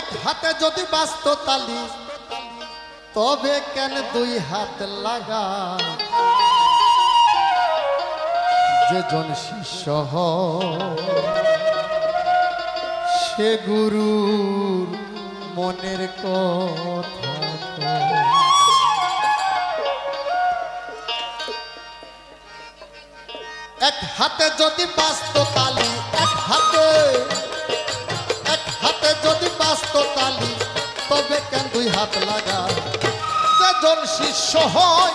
এক হাতে যদি বাস্ত তালি, তবে কেন দুই হাত লাগা যে জন শিষ্য সে গুরুর মনের কথা। এক হাতে যদি বাস্ত তালি তালি তবে কেন দুই হাত লাগা যেজন শিষ্য হয়,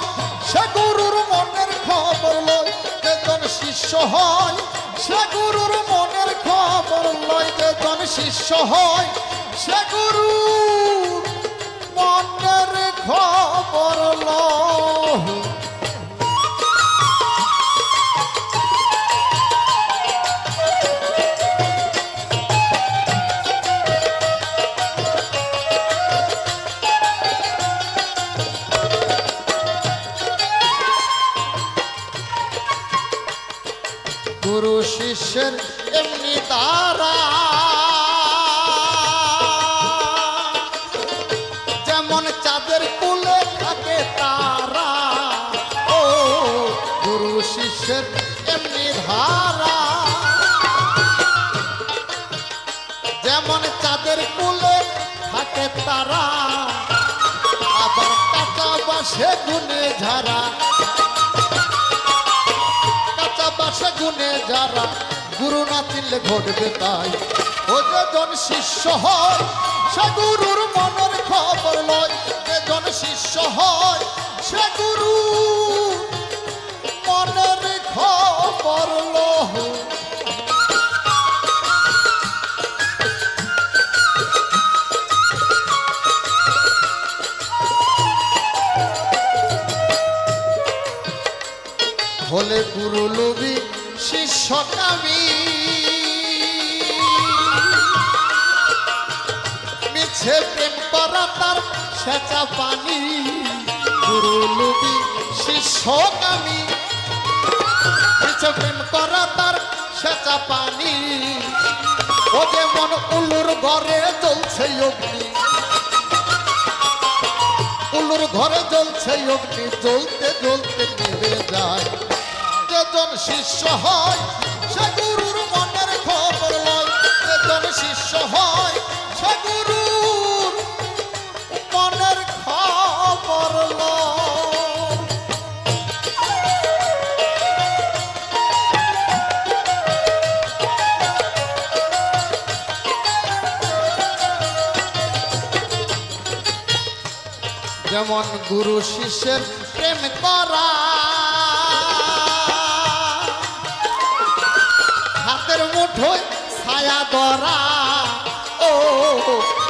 সে গুরুর মনের খবর লয়। শিষ্য হয়, সে গুরুর মনের খবর লয়। যেজন শিষ্য হয়, সে গুরুর গুরু শিষ্যের এমনি তারা। যেমন চাঁদের কুলে থাকে তারা, ও গুরু শিষ্যের এমনি ধারা। যেমন চাঁদের কুলে থাকে তারা, আবার কাঁচা বাসে গুনে ঝাড়া গুনে যারা গুরু না চিনলে ঘটবে তাই। ও যেজন শিষ্য হয়, সে গুরুর মনের খবর লয়। যেজন শিষ্য হয়, সে গুরু মনের খবর লয়। হলে গুরু লোভী শিষ্য কামি মিছে প্রেম করা তার সেচা পানি। গুরু লোভী শিষ্য মিছে প্রেম করা তার সেচা পানি। ও যেমন উলুর ঘরে জ্বলছে অগ্নি। উলুর ঘরে জ্বলছে অগ্নি, জ্বলতে জ্বলতে নিভে যায়। যেজন শিষ্য হয়, সে গুরুর মনের খবর লয়। যেজন শিষ্য হয়, সে গুরুর মনের খবর যেমন গুরু শিষ্যের প্রেম করা হাতের মুঠোয় ছায়া ধরা। ও,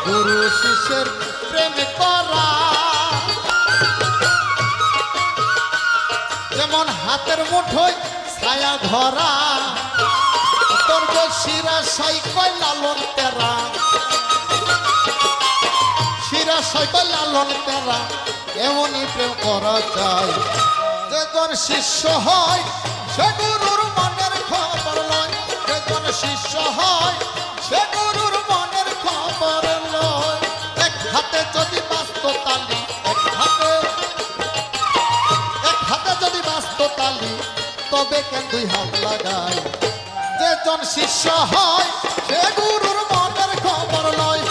গুরু শিষ্যের প্রেম করা। যেমন হাতের মুঠোয় ছায়া ধরা শিরা শিরা এমনই প্রেম করা চাই যেজন শিষ্য হয়, সে গুরুর মনের যেজন শিষ্য হয়, সে গুরুর মনের খবর লয়। এক হাতে যদি বাস্ত তালি এক হাতে এক হাতে যদি বাস্ত তালি তবে কেন দুই হাত যেজন শিষ্য হয়, সে গুরুর মনের খবর লয়।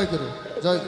জয় গুরু জয়